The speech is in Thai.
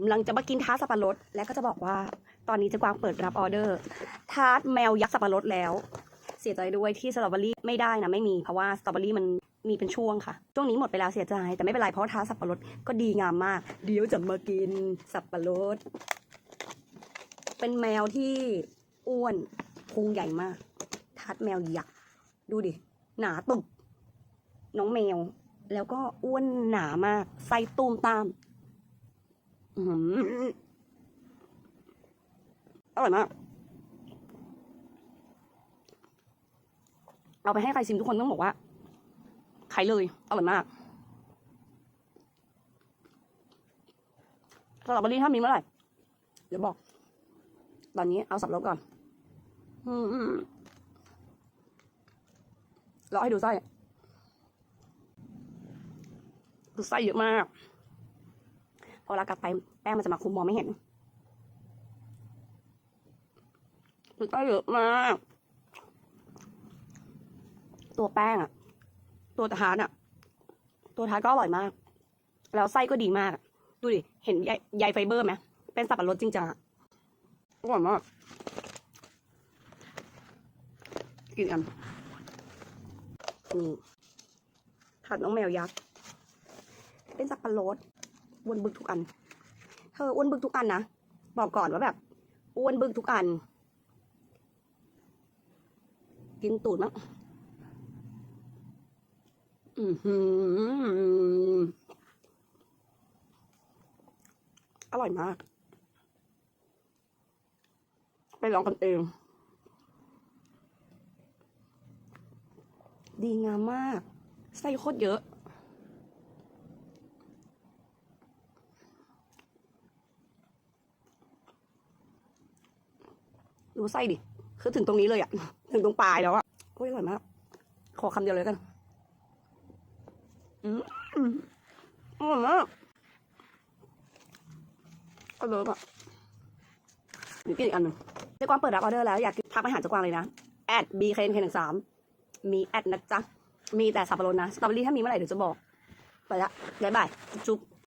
กำลังจะมากินทาร์ตสับปะรด และก็จะบอกว่า ตอนนี้เจะกวางเปิดรับออเดอร์ ทาร์ตแมวยักษ์สับปะรดแล้ว เสียใจด้วยที่สตรอเบอรี่ไม่ได้นะไม่มีเพราะว่าสตรอเบอรี่มันมีเป็นช่วงค่ะ ช่วงนี้หมดไปแล้วเสียใจแต่ไม่เป็นไรเพราะว่าทาร์ตสับปะรดก็ดีงามมาก เดี๋ยวจะมากินสับปะรด เป็นแมวที่อ้วนพุงใหญ่มาก ทาร์ตแมวยักษ์ดูดิหนาตุบน้องแมว แล้วก็อ้วนหนามากไส้ตูมตาม อร่อยมาก เอาไปให้ใครชิมทุกคนต้องบอกว่าใครเลย อร่อยมากสตรอเบอรี่ถ้ามีเมื่อไหร่ เดี๋ยวบอก ตอนนี้เอาสับรสก่อน อืมอืมเราให้ดูไส้ไส้เยอะมาก อเรากัดไปแป้งมันจะมาคุมมองไม่เห็นดูไส้เยอะมาก ตัวแป้งอะตัวทาร์ตอะตัวทาร์ตก็อร่อยมาก แล้วไส้ก็ดีมาก ดูดิ เห็นใยใยไฟเบอร์ไหมเป็นสับปะรดจริงจังอะอร่อยมาก กินกันนี่ถัดน้องแมวยักษ์ เป็นสับปะรด อ้วนบึกทุกอัน เธออ้วนบึกทุกอันนะบอกก่อนว่าแบบอ้วนบึกทุกอัน กินตูดมั้งอือหืออร่อยมาก ไปลองกันเอง ดีงามมากไส้โคตรเยอะ ดูไส้ดิ คือถึงตรงนี้เลยอะถึงตรงปลายแล้วอะโอ้ยอร่อยมาก ขอคำเดียวเลยกัน อืมอร่อยมากอร่อยอะมีกินอีกอันหนึ่งเจ๊กวางเปิดรับออเดอร์แล้วอยากทักไปหาเจ๊กวางเลยนะแอด b k n k 1 3มีแอดนะจ๊ะ มีแต่สับปะรดนะสตรอเบอรี่ถ้ามีเมื่อไหร่เดี๋ยวจะบอก ไปละบ๊ายบายจุ๊บ